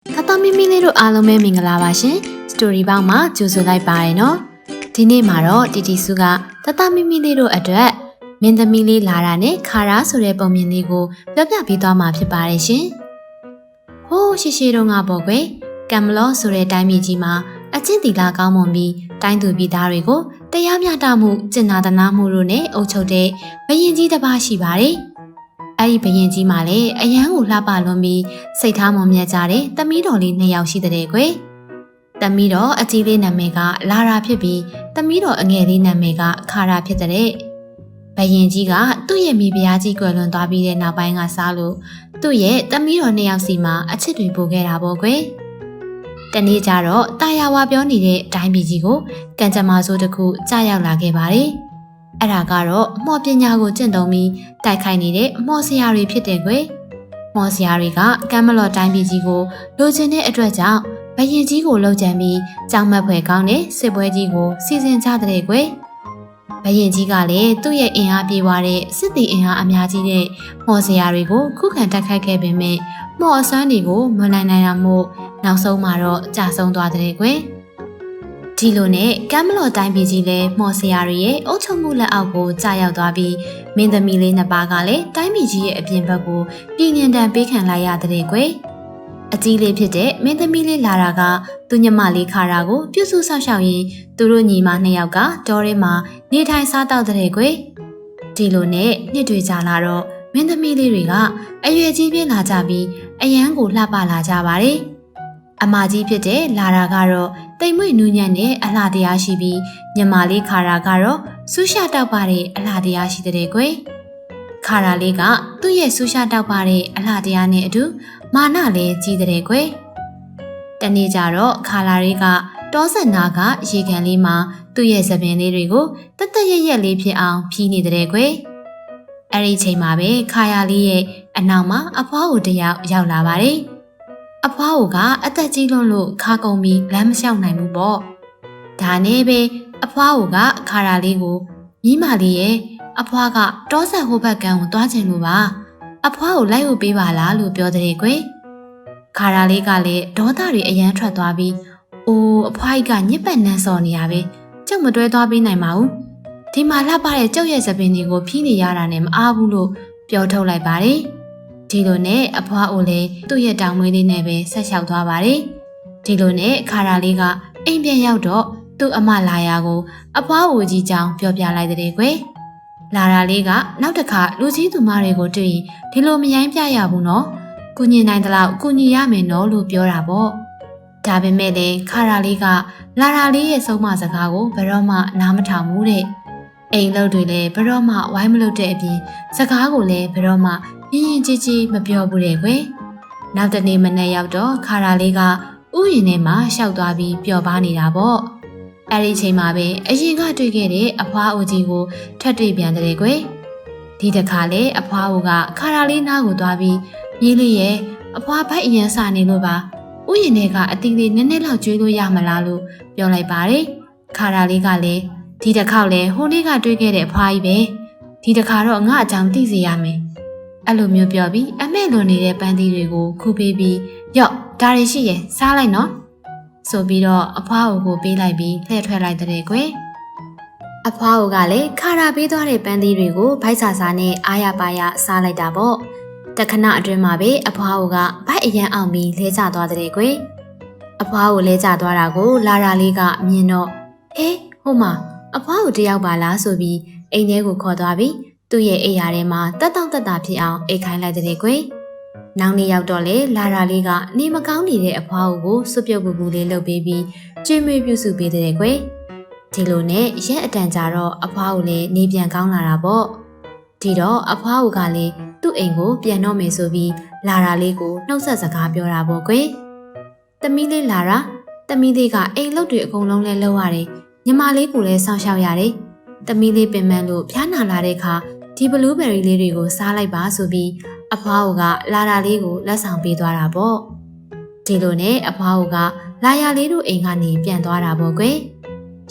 ။တတမီမီလေးတို့အားလုံးပဲမင်္ဂလာပါရှင်။စတိုရီဘောက်မှာကြိုဆိုလိုက်ပါရနော်။ဒီနေ့မှာတော့တီတီစုကတတမီမီလေးတို့အတွက်မင်းသမီးလေးလာတာနဲ့ခါရာဆိုတဲ့ပုံမြင်လေးကိုပြောပြပေးသွားမှာဖြစ်ပါတယ်ရှင်။ဟိုးရှိရှိတုန်းကပေါ့ကွယ်ကမ်မလော့ဆိုတဲ့တိုင်းပြည်ကြီးမှာအချင်းတီလာကောင်းမွန်ပြီးတိုင်းသူပြည်သားတွေကိုတရားမျှတမှုကျင်နာတနာမှုတို့နဲ့အုပ်ချုပ်တဲ့ဘရင်ကြီးတစ်ပါးရှိပါတယ်။ အဲ့ဒီဘရင်ကြီးမှာလည်းအယမ်းကိုလှပလွန်ပြီးစိတ်ထားမွန်မြတ်ကြတဲ့တမီးတော်လေးနှစ်ယောက်ရှိတဲ့ကွယ်။တမီးတော်အကြီးလေးနာမည်ကလာရာဖြစ်ပြီးတမီးတော်အငယ်လေးနာမည်ကခါရာဖြစ်တဲ့ဘရင်ကြီးကသူ့ရဲ့မိဖုရားကြီးကွယ်လွန်သွားပြီးတဲ့နောက်ပိုင်းကစားလို့သူ့ရဲ့တမီးတော်နှစ်ယောက်စီမှာအချစ်တွေပို့ခဲ့တာပေါ့ကွယ်။တနေ့ကျတော့တာယာဝါပြောနေတဲ့ဒိုင်းပြည်ကြီးကိုကံကြမ္မာဆိုးတစ်ခုကြားရောက်လာခဲ့ပါတယ်။ အဲ့ဒါကတော့မော်ပညာကိုကျင့်သုံးပြီးတိုက်ခိုက်နေတဲ့မော်ဆရာတွေဖြစ်တယ်ကွယ်။မော်ဆရာတွေကကမ်းမလော်တိုင်းပြည်ကြီးကိုလိုချင်တဲ့အတွက်ကြောင့်ဘရင်ကြီးကိုလှုပ်ကြံပြီးကြောင်မက်ဖွယ်ကောင်းတဲ့စစ်ပွဲကြီးကိုစီစဉ်ကြတဲ့ကွယ်။ဘရင်ကြီးကလည်းသူ့ရဲ့အင်အားပြေဝတဲ့စစ်တီအင်အားအများကြီးတဲ့မော်ဆရာတွေကိုခုခံတိုက်ခိုက်ခဲ့ပေမဲ့မော်အစွမ်းတွေကိုမနိုင်နိုင်တာမို့နောက်ဆုံးမှာတော့ကြာဆုံးသွားတဲ့ကွယ်။ ဒီလိုနဲ့ကမ်းမလော်တိုင်းပြည်ကြီးလည်းမော်ဆရာတွေရဲ့အုပ်ချုပ်မှုလက်အောက်ကိုကြာရောက်သွားပြီးမင်းသမီးလေးနှစ်ပါးကလည်းတိုင်းပြည်ကြီးရဲ့အပြင်ဘက်ကိုပြည်ညင်တန်ပေးခံလိုက်ရတဲ့ကွယ်။အကြီးလေးဖြစ်တဲ့မင်းသမီးလေးလာတာကသူညမလေးခါရာကိုပြုစုဆောက်ရှောက်ရင်သူတို့ညီမနှစ်ယောက်ကတောထဲမှာနေထိုင်စားတောက်တဲ့ကွယ်။ဒီလိုနဲ့နှစ်တွေကြာလာတော့မင်းသမီးလေးတွေကအရွယ်ကြီးပြင်းလာကြပြီးအယမ်းကိုလှပလာကြပါတယ်။ အမကြီးဖြစ်တဲ့လာရာကတော့တိမ်မွေ့နူးညံ့တဲ့အလှတရားရှိပြီးညီမလေးခါရာကတော့ဆူးရှာတောက်ပါတဲ့အလှတရားရှိတဲ့ကွယ်။ခါရာလေးကသူ့ရဲ့ဆူးရှာတောက်ပါတဲ့အလှတရားနဲ့အတူမာနလည်းကြီးတဲ့ကွယ်။တနေ့ကျတော့ခါလာလေးကတောဆက်နာကရေကန်လေးမှာသူ့ရဲ့သပင်လေးတွေကိုတသက်ရရက်လေးဖြစ်အောင်ဖြီးနေတဲ့ကွယ်။အဲ့ဒီချိန်မှာပဲခါယာလေးရဲ့အနောက်မှာအဖွားကိုတယောက်ရောက်လာပါတယ်။ အဖွားကအသက်ကြီးလွန်းလို့ခါကုန်ပြီးလမ်းမလျှောက်နိုင်ဘူးပေါ့။ဒါနဲ့ပဲအဖွားကခါရာလေးကိုမိမလေးရဲ့အဖွားကတောဆက်ဟိုဘက်ကန်းကိုသွားချင်လို့ပါ။အဖွားကိုလိုက်ဖို့ပေးပါလားလို့ပြောတဲ့ကွယ်။ခါရာလေးကလည်းဒေါသတွေအယမ်းထွက်သွားပြီးအိုးအဖွားကြီးကညစ်ပတ်နန်းစော်နေရပဲ။ကျုပ်မတွဲသွားပေးနိုင်ပါဘူး။ဒီမှာလှပတဲ့ကျုပ်ရဲ့သပင်တွေကိုဖြီးနေရတာနဲ့မအားဘူးလို့ပြောထုတ်လိုက်ပါတယ်။ ဒီလိုနဲ့အဖွားအိုလည်းသူ့ရဲ့တောင်မွေးလေးနဲ့ပဲဆက်လျှောက်သွားပါတယ်။ဒီလိုနဲ့ခါရာလေးကအိမ်ပြန်ရောက်တော့သူ့အမလာယာကို အဖွားအိုကြီးကြောင်းပြောပြလိုက်တဲ့ကွယ်။လာရာလေးကနောက်တစ်ခါလူကြီးသူမတွေကိုတွေ့ရင်ဒီလိုမရိုင်းပြရဘူးနော်။ကုညီနိုင်တဲ့လောက်ကုညီရမယ်နော်လို့ပြောတာပေါ့။ဒါပေမဲ့လည်းခါရာလေးကလာရာလေးရဲ့ဆုံးမစကားကိုဘယ်တော့မှနားမထောင်ဘူးတဲ့။ အိမ်လုပ်တွေလည်းဘယ်တော့မှဝိုင်းမလုပ်တဲ့အပြင်စကားကိုလည်းဘယ်တော့မှပြင်းရင်ကြီးကြီးမပြောဘူးတဲ့ကွယ်။နောက်တနေ့မနေ့ရောက်တော့ခါရာလေးကဥယျာဉ်ထဲမှာရှောက်သွားပြီးပျော်ပါနေတာပေါ့။အဲ့ဒီချိန်မှာပဲအရင်ကတွေ့ခဲ့တဲ့အဖွားအိုကြီးကိုထပ်တွေ့ပြန်တဲ့ကွယ်။ဒီတခါလေအဖွားအိုကခါရာလေးနားကိုသွားပြီးမြေးလေးရဲ့အဖွားဘိုက်အရန်စနေလို့ပါ။ဥယျာဉ်ထဲကအတီးလေးနည်းနည်းလောက်ကျွေးလို့ရမလားလို့ပြောလိုက်ပါတယ်။ခါရာလေးကလည်း ဒီတစ်ခေါက်လဲဟိုနေ့ကတွေ့ခဲ့တဲ့အဖွားကြီးပဲဒီတစ်ခါတော့ငါအကြောင်းသိစေရမယ်အဲ့လိုမျိုးပြောပြီးအမဲလွန်နေတဲ့ပန်းသီးတွေကိုခူးပေးပြီးရော့ဒါတွေရှိရဲ့စားလိုက်နော်ဆိုပြီးတော့အဖွားအိုကိုပေးလိုက်ပြီးလှည့်ထွက်လိုက်တဲ့ကွယ်အဖွားအိုကလည်းခါရာပေးသွားတဲ့ပန်းသီးတွေကိုဗိုက်ဆာဆာနဲ့အားရပါရစားလိုက်တာပေါ့တခဏအတွင်းမှာပဲအဖွားအိုကဗိုက်အရန်အောင်ပြီးလဲကျသွားတဲ့ကွယ်အဖွားအိုလဲကျသွားတာကိုလာရာလေးကမြင်တော့ဟဲဟိုမှာ အဖွားကိုတယောက်ပါလားဆိုပြီးအိမ်ထဲကိုခေါ်သွားပြီးသူ့ရဲ့အိယာထဲမှာတက်တောင့်တက်တာဖြစ်အောင်အိတ်ခိုင်းလိုက်တဲ့ကွယ်။နောက်နေ့ရောက်တော့လေလာရာလေးကနေမကောင်းနေတဲ့အဖွားကိုစွပြုတ်ပူပူလေးလှုပ်ပေးပြီးကျွေးမွေးပြုစုပေးတဲ့ကွယ်။ဒီလိုနဲ့ရက်အတန်ကြာတော့အဖွားကိုလည်းနေပြန်ကောင်းလာတာပေါ့။ဒီတော့အဖွားကလည်းသူ့အိမ်ကိုပြန်တော့မယ်ဆိုပြီးလာရာလေးကိုနှုတ်ဆက်စကားပြောတာပေါ့ကွယ်။တမီးလေးလာရာတမီးလေးကအိမ်လုတ်တွေအကုန်လုံးလဲလှုပ်ရတယ်။ ညီမလေးကိုလည်းစောင့်ရှောက်ရတယ်။တမီးလေးပင်ပန်းလို့ဖျားနာလာတဲ့အခါဒီဘလူးဘယ်ရီလေးတွေကိုစားလိုက်ပါဆိုပြီးအဖွားကလာတာလေးကိုလက်ဆောင်ပေးသွားတာပေါ့ဒီလိုနဲ့အဖွားကလာရလေးတို့အိမ်ကနေပြန်သွားတာပေါ့ကွယ်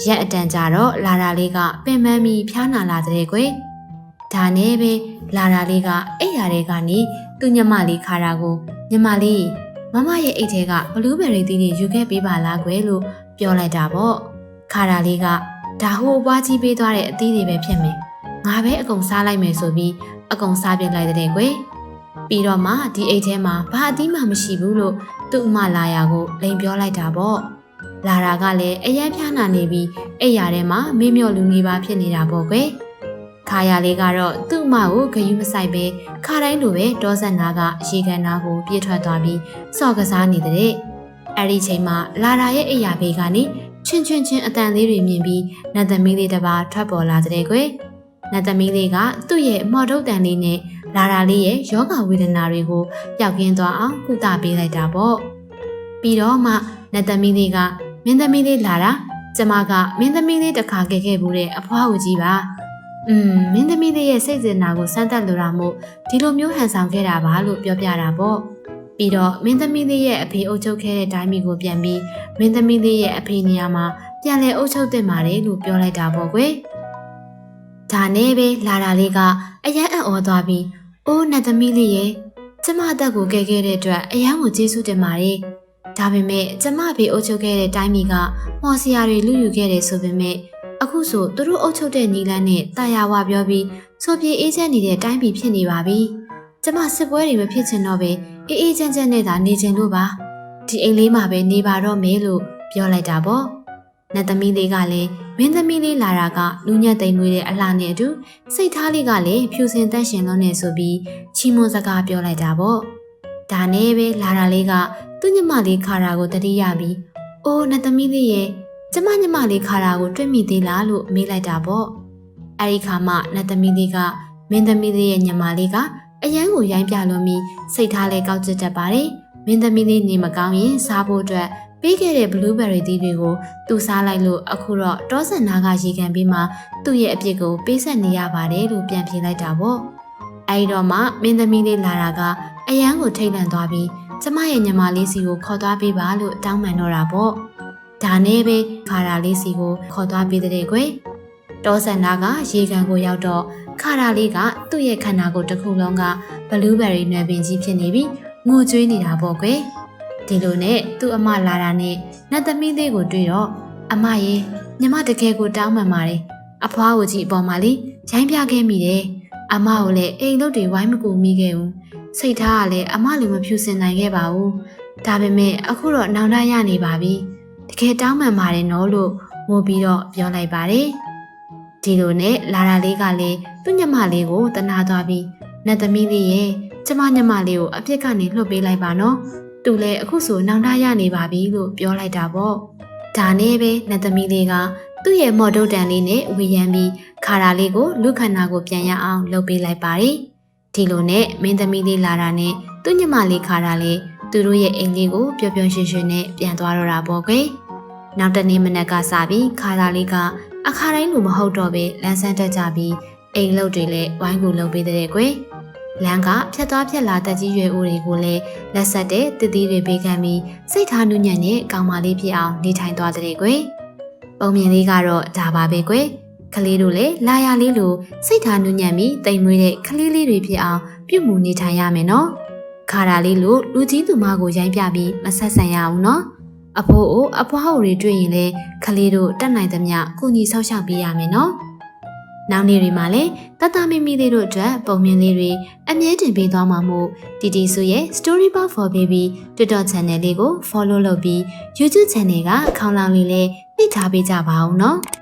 ရက်အတန်ကြာတော့လာတာလေးကပင်ပန်းပြီးဖျားနာလာတဲ့ကွယ်ဒါနဲ့ပဲလာတာလေးကအိပ်ရာတွေကနေသူ့ညမလေးခါတာကိုညမလေးမမရဲ့အိတ်ထဲကဘလူးဘယ်ရီသီးတွေယူခဲ့ပေးပါလားကွယ်လို့ပြောလိုက်တာပေါ့ ခါရာလေးကဒါဟိုအပွားကြီးပေးသွားတဲ့အသီးတွေပဲဖြစ်မယ်ငါပဲအကုန်စားလိုက်မယ်ဆိုပြီးအကုန်စားပြစ်လိုက်တဲ့ကွယ်ပြီးတော့မှဒီအိတ်ထဲမှာဘာအသီးမှမရှိဘူးလို့သူ့အမလာယာကိုလိန်ပြောလိုက်တာပေါ့လာတာကလည်းအရန်ဖြားနာနေပြီးအိတ်ရထဲမှာမေ့မြော့လူငေးပါဖြစ်နေတာပေါ့ကွယ်ခါရလေးကတော့သူ့အမကိုဂယုမဆိုင်ပဲခါတိုင်းလိုပဲဒေါဇန်နာကရေကန်နာကိုပြေးထွက်သွားပြီးစော့ကစားနေတဲ့အဲ့ဒီချိန်မှာလာရာရဲ့အိယာဘေးကနေ ချင်းချင်းချင်းအတန်လေးတွေမြင်ပြီးနတ်သမီးလေးတစ်ပါးထွက်ပေါ်လာတဲ့ကွယ်နတ်သမီးလေးကသူ့ရဲ့မော်ထုတ်တန်လေးနဲ့လာရာလေးရဲ့ယောဂဝေဒနာတွေကိုပျောက်ကင်းသွားအောင်ကုသပေးလိုက်တာပေါ့ပြီးတော့မှနတ်သမီးလေးကမင်းသမီးလေးလာတာကျမကမင်းသမီးလေးတစ်ခါခဲ့ခဲ့ဘူးတဲ့အဖွားဦးကြီးပါอืมမင်းသမီးလေးရဲ့စိတ်စေနာကိုစမ်းသပ်လိုတာမို့ဒီလိုမျိုးဟန်ဆောင်ခဲ့တာပါလို့ပြောပြတာပေါ့ ပြီးတော့မင်းသမီးလေးရဲ့အဖေအုပ်ချုပ်ခဲ့တဲ့တိုင်းပြည်ကိုပြန်ပြီးမင်းသမီးလေးရဲ့အဖေနေရာမှာပြန်လဲအုပ်ချုပ်တင်ပါတယ်လို့ပြောလိုက်တာပေါ့ကွယ်ဒါနဲ့ပဲလာတာလေးကအယမ်းအံ့ဩသွားပြီးအိုးနတ်သမီးလေးရဲ့ကျမအသက်ကိုကယ်ခဲ့တဲ့အတွက်အယမ်းကိုကျေးဇူးတင်ပါတယ်ဒါပေမဲ့ကျမဖေအုပ်ချုပ်ခဲ့တဲ့တိုင်းပြည်ကမော်စီယာတွေလူယူခဲ့တယ်ဆိုပေမဲ့အခုဆိုသူတို့အုပ်ချုပ်တဲ့နီလန်းနဲ့တာယာဝပြောပြီးဆိုပြေအေးချမ်းနေတဲ့တိုင်းပြည်ဖြစ်နေပါပြီ။ ကျမစစ်ပွဲတွေမဖြစ်ချင်တော့ပဲအေးအေးချမ်းချမ်းနဲ့သာနေချင်လို့ပါ။ဒီအိမ်လေးမှာပဲနေပါတော့မယ်လို့ပြောလိုက်တာပေါ့။နတ်သမီးလေးကလည်းမင်းသမီးလေးလာတာကနူးညံ့သိမ်မွေးတဲ့အလှနဲ့အတူစိတ်ထားလေးကလည်းဖြူစင်တန့်ရှင်လွန်းနေဆိုပြီးချီးမွမ်းစကားပြောလိုက်တာပေါ့။ဒါနဲ့ပဲလာတာလေးကသူ့ညမလေးခါရာကိုတတိယပြီးအိုးနတ်သမီးလေးရဲ့ကျမညမလေးခါရာကိုတွေ့မိသေးလားလို့မေးလိုက်တာပေါ့အဲ့ဒီခါမှနတ်သမီးလေးကမင်းသမီးလေးရဲ့ညမလေးက အရန်ကိုရိုင်းပြလွန်ပြီးစိတ်ထားလဲကောက်ကျစ်တတ်ပါတယ်မင်းသမီးလေးနေမကောင်းရင်စားဖို့အတွက်ပေးခဲ့တဲ့ဘလူးဘယ်ရီသီးတွေကိုသူစားလိုက်လို့အခုတော့တောဆန်နာကရေကန်ပြီးမှသူ့ရဲ့အပြစ်ကိုပေးဆက်နေရပါတယ်လို့ပြန်ဖြေလိုက်တာပေါ့အဲဒီတော့မှမင်းသမီးလေးလာတာကအရန်ကိုထိတ်လန့်သွားပြီးကျမရဲ့ညမလေးစီကိုခေါ်သွားပေးပါလို့တောင်းပန်တော့တာပေါ့ဒါနဲ့ပဲခါရာလေးစီကိုခေါ်သွားပေးတဲ့ကွယ်တောဆန်နာကရေကန်ကိုရောက်တော့ ခါရာလေးကသူ့ရဲ့ခန္ဓာကိုယ်တစ်ခုလုံးကဘလူးဘယ်ရီနယ်ပင်ကြီးဖြစ်နေပြီးငိုကြွေးနေတာပေါ့ကွယ်ဒီလိုနဲ့သူ့အမလာတာနဲ့နတ်သမီးလေးကိုတွေ့တော့အမရေညီမတကယ်ကိုတောင်းပန်ပါတယ်အဖွားကိုကြီးအပေါ်မှာလေရိုင်းပြခဲ့မိတယ်အမကိုလည်းအိမ်လို့တွေဝိုင်းမကူမိခဲ့ဘူးစိတ်ထားကလည်းအမလိုမဖြူစင်နိုင်ခဲ့ပါဘူးဒါပေမဲ့အခုတော့နောင်တရနေပါပြီတကယ်တောင်းပန်ပါတယ်နော်လို့ငိုပြီးတော့ပြောလိုက်ပါတယ်ဒီလိုနဲ့လာတာလေးကလည်း သူ့ညမလေးကိုတနာသွားပြီးနတ်သမီးလေးရဲ့ကျမညမလေးကိုအပြစ်ကနေလွှတ်ပေးလိုက်ပါနော်သူလည်းအခုဆိုနောင်တရနေပါပြီလို့ပြောလိုက်တာပေါ့ဒါနဲ့ပဲနတ်သမီးလေးကသူ့ရဲ့မော်ဒုတ်တန်လေးနဲ့ဝေယံပြီးခါရာလေးကိုလူခန္ဓာကိုပြန်ရအောင်လုပ်ပေးလိုက်ပါတယ်ဒီလိုနဲ့မင်းသမီးလေးလာတာနဲ့သူ့ညမလေးခါရာလေးသူတို့ရဲ့အိမ်လေးကိုပျော်ပျော်ရွှင်ရွှင်နဲ့ပြန်သွားတော့တာပေါ့ကွယ်နောက်တနေ့မနက်ကစပြီးခါရာလေးကအခါတိုင်းလိုမဟုတ်တော့ပဲလမ်းဆန်းတက်ကြပြီး အိမ်လုတ်တွေလည်းဝိုင်းကူလုပ်ပေးတဲ့ကွယ်လမ်းကဖြတ်သွားဖြတ်လာတက်ကြီးရွယ်အိုတွေကိုလည်းလက်ဆက်တဲ့တည်တည်တွေပေးခံပြီးစိတ်ထားနုညံ့တဲ့ကောင်မလေးဖြစ်အောင်နေထိုင်သွားတဲ့ကွယ်ပုံမြင်လေးကတော့ဒါပါပဲကွယ်ကလေးတို့လည်းလာရလေးလိုစိတ်ထားနုညံ့ပြီးတိမ်မွေးတဲ့ကလေးလေးတွေဖြစ်အောင်ပြုမှုနေထိုင်ရမယ်နော်ခါရာလေးလိုလူကြီးသူမကိုရိုင်းပြပြီးမဆက်ဆံရအောင်နော်အဖိုးအိုအဖွားအိုတွေတွေ့ရင်လည်းကလေးတို့တက်နိုင်သမျှကိုကြီးဆောက်ရှောက်ပေးရမယ်နော် နောက်နေ့တွေမှာလည်းတတမီမီလေးတို့အတွက်ပုံမြင်လေးတွေအမြဲတင်ပေးသွားမှာမို့တီတီစုရဲ့ Storyboard for Baby TikTok channel လေးကို follow လုပ်ပြီး YouTube channel ကခေါင်းလောင်လေးလည်းနှိပ်ထားပေးကြပါဦးနော်။